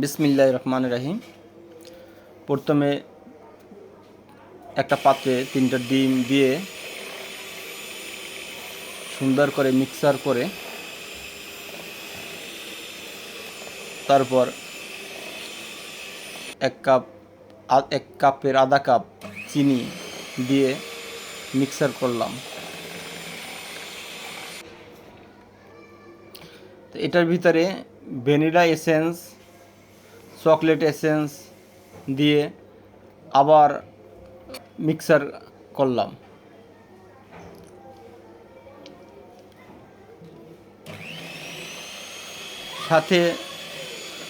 বিসমিল্লাহ রহমান রাহিম। প্রথমে একটা পাত্রে তিনটা ডিম দিয়ে সুন্দর করে মিক্সার করে তারপর এক কাপ এক কাপের আধা কাপ চিনি দিয়ে মিক্সার করলাম। এটার ভিতরে ভ্যানিলা এসেন্স, চকলেট এসেন্স দিয়ে আবার মিক্সার করলাম। সাথে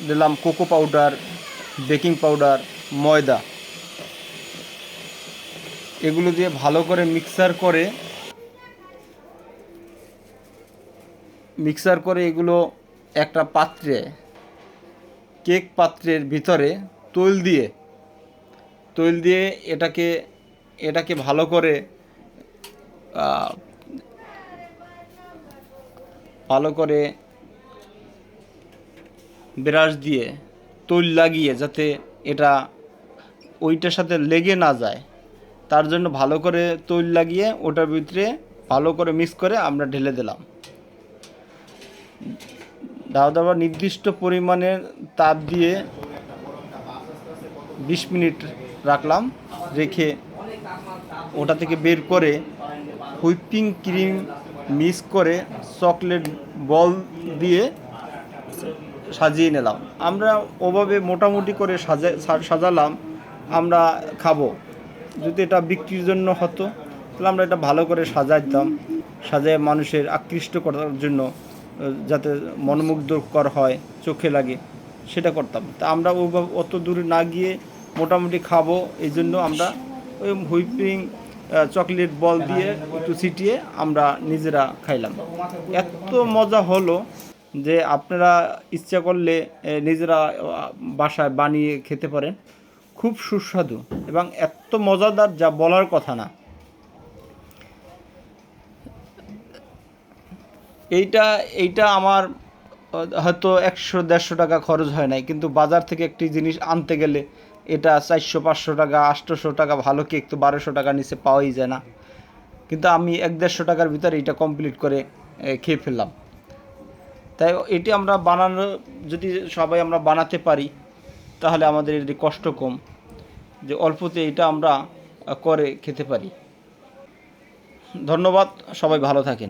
দিলাম কোকো পাউডার, বেকিং পাউডার, ময়দা। এগুলো দিয়ে ভালো করে মিক্সার করে মিক্সার করে এগুলো একটা পাত্রে, কেক পাত্রের ভিতরে তৈল দিয়ে তৈল দিয়ে এটাকে এটাকে ভালো করে ভালো করে ব্রাশ দিয়ে তৈল লাগিয়ে যাতে এটা ওইটার সাথে লেগে না যায়। তার জন্য ভালো করে তৈল লাগিয়ে ওটার ভিতরে ভালো করে মিক্স করে আমরা ঢেলে দিলাম। দাওয়া দাওয়া নির্দিষ্ট পরিমাণের তাপ দিয়ে বিশ মিনিট রাখলাম, রেখে ওটা থেকে বের করে হুইপিং ক্রিম মিক্স করে চকলেট বল দিয়ে সাজিয়ে নিলাম। আমরা ওভাবে মোটামুটি করে সাজা সাজালাম, আমরা খাব। যদি এটা বিক্রির জন্য হতো, তাহলে আমরা এটা ভালো করে সাজাইতাম, সাজায় মানুষের আকৃষ্ট করার জন্য যাতে মনোমুগ্ধকর হয়, চোখে লাগে, সেটা করতাম। তা আমরা ওইভাবে অত দূরে না গিয়ে মোটামুটি খাব এই জন্য আমরা ওই হুইপিং চকলেট বল দিয়ে একটু ছিটিয়ে আমরা নিজেরা খাইলাম। এত মজা হলো যে আপনারা ইচ্ছা করলে নিজেরা বাসায় বানিয়ে খেতে পারেন। খুব সুস্বাদু এবং এত মজাদার যা বলার কথা না। এইটা এইটা আমার হয়তো একশো দেড়শো টাকা খরচ হয় নাই, কিন্তু বাজার থেকে একটি জিনিস আনতে গেলে এটা চারশো, পাঁচশো টাকা আটশোশো টাকা, ভালো কেক তো বারোশো টাকা নিচে পাওয়াই যায় না। কিন্তু আমি এক দেড়শো টাকার ভিতরে এটা কমপ্লিট করে খেয়ে ফেললাম। তাই এটি আমরা বানানো, যদি সবাই আমরা বানাতে পারি, তাহলে আমাদের এটি কষ্ট কম, যে অল্পতে এটা আমরা করে খেতে পারি। ধন্যবাদ, সবাই ভালো থাকেন।